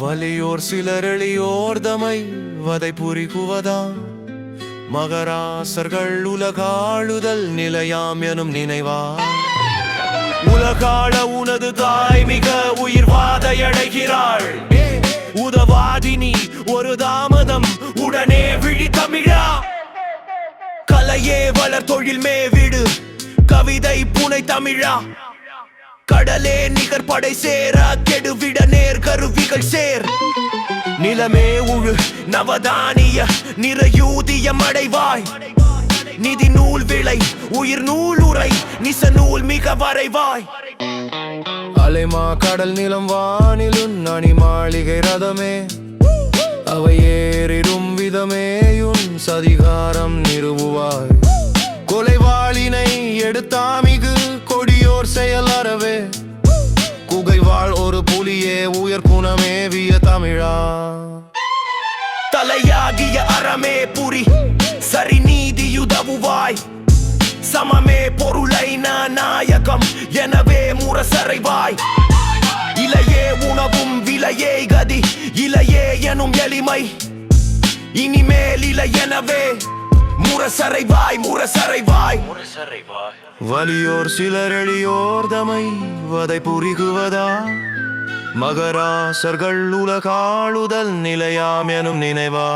வலியோர் சிலரெளியோர் தமை வதை புரிகுவதா மகராசர்கள் உலகாளுதல் நிலையாம் எனும் நினைவா. உலகாள உனது தாய் மிக உயிர் வாதையடைகிறாள். உதவாதினி ஒரு தாமதம் உடனே விழி தமிழா. கலையே வளர் தொழில் மேவிடு கவிதை புனை தமிழா. கடலே நிகர் படை சேரா கெடுவிட நேர் கருவிகள் சேர். நிலமே உழு நவதானிய நிறையூதிய மடைவாய். நிதி நூல் விளை உயிர் நூல் உரை நிச நூல் மிக வரைவாய். அலைமா கடல் நிலம் வானிலும் நனி மாளிகை ரதமே. அவை ஏறிடும் விதமேயும் சதிகாரம் நிறுவுவாய். கொலைவாளினை எடுத்தாமிகு கொடியோர் செயல் அறவே. ஒரு புலியே உயர் குணமேவிய தமிழா. தலையாகிய அறமே புரி சரி நீதியுதவுவாய் சமமே பொருளை நாயகம் எனவே முரசறைவாய். இலையே உணவும் விலையே கதி இலையே எனும் எளிமை. இனிமேல் இலை எனவே முரசறைவாய் முரசறைவாய். வலியோர் சிலர் எளியோர் தமை வதை புரிகுவதா? மகராசர்கள் உலகாளுதல் நிலையாம் எனும் நினைவா.